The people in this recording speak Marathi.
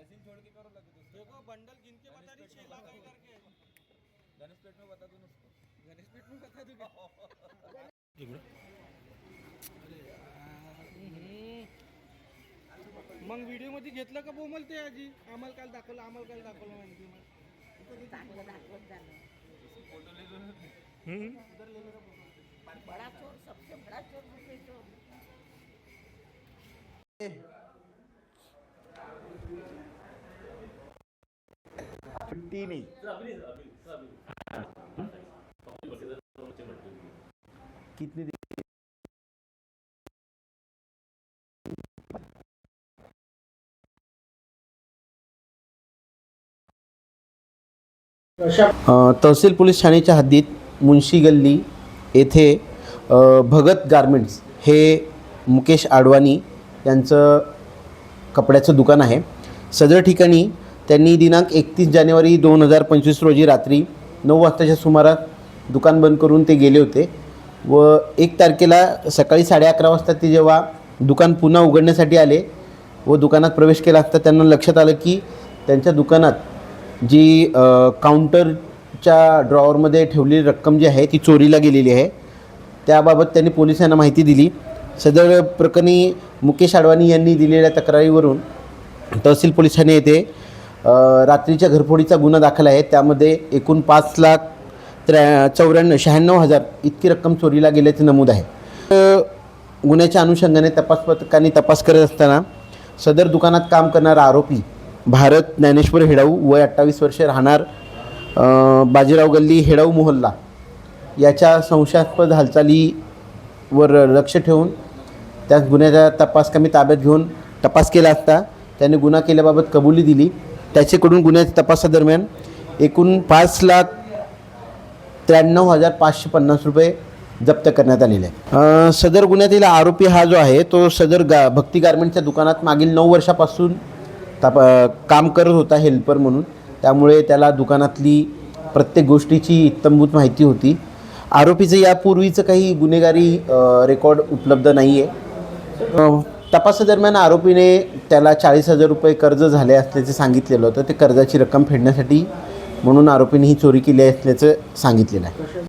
ऐसे छोड़ के करो लगे देखो बंडल गिन के बता रही छह लाख है करके गणेश पेट में बता दूँ उसको गणेश पीठ में बता दूंगा मग व्हिडिओमध्ये घेतलं का बोमल ते आजी? आम्हाला काल दाखवलं आम्हाला काल दाखवलं झालं फोटो ले लो बडा चोर सबसे बडा चोर मुझे चोर छुट्टी तहसील पोलीस ठाण्याच्या हद्दीत मुन्शी गल्ली येथे भगत गारमेंट्स हे मुकेश आडवाणी यांचं कपड्याचं दुकान आहे. सदर ठिकाणी त्यांनी दिनांक एकतीस जानेवारी दोन हजार पंचवीस रोजी रात्री नऊ वाजताच्या सुमारास दुकान बंद करून ते गेले होते व एक तारखेला सकाळी साडे अकरा वाजता ते जेव्हा दुकान पुन्हा उघडण्यासाठी आले व दुकानात प्रवेश केला असता त्यांना लक्षात आलं की त्यांच्या दुकानात जी काउंटरच्या ड्रॉवरमध्ये ठेवलेली रक्कम जी आहे ती चोरीला गेलेली आहे. त्याबाबत त्यांनी पोलिसांना माहिती दिली. सदर प्रकरणी मुकेश आडवाणी यांनी दिलेल्या तक्रारीवरून तहसील पोलिसांनी येथे रात्रीच्या घरफोडीचा गुन्हा दाखल आहे. त्यामध्ये एकूण पाच लाख त्र्या चौऱ्याण्णव शहाण्णव हजार इतकी रक्कम चोरीला गेल्याचे नमूद आहे. गुन्ह्याच्या अनुषंगाने तपास पथकाने तपास करत असताना सदर दुकानात काम करणारा आरोपी भारत ज्ञानेश्वर हेडाऊ वय अठ्ठावीस वर्षे राहणार बाजीराव गल्ली हेडाऊ मोहल्ला. याच्या संशयास्पद हालचालीवर लक्ष ठेवून त्या गुन्ह्याचा तपास कमी ताब्यात घेऊन तपास केला असता त्याने गुन्हा केल्याबाबत कबुली दिली. त्याच्याकडून गुन्ह्याच्या तपासादरम्यान एकूण पाच लाख त्र्याण्णव हजार पाचशे पन्नास रुपये जप्त करण्यात आलेले आहे सदर गुन्ह्यातील आरोपी हा जो आहे तो सदर गा भक्ती गारमेंटच्या दुकानात मागील नऊ वर्षापासून ताप काम करत होता हेल्पर म्हणून. त्यामुळे त्याला दुकानातली प्रत्येक गोष्टीची इत्तंभूत माहिती होती. आरोपीचं यापूर्वीचं काही गुन्हेगारी रेकॉर्ड उपलब्ध नाही आहे तपासादरम्यान आरोपीने त्याला चाळीस हजार रुपये कर्ज झाले असल्याचे सांगितलेलं होतं. ते कर्जाची रक्कम फेडण्यासाठी म्हणून आरोपीने ही चोरी केली असल्याचं सांगितलेलं आहे.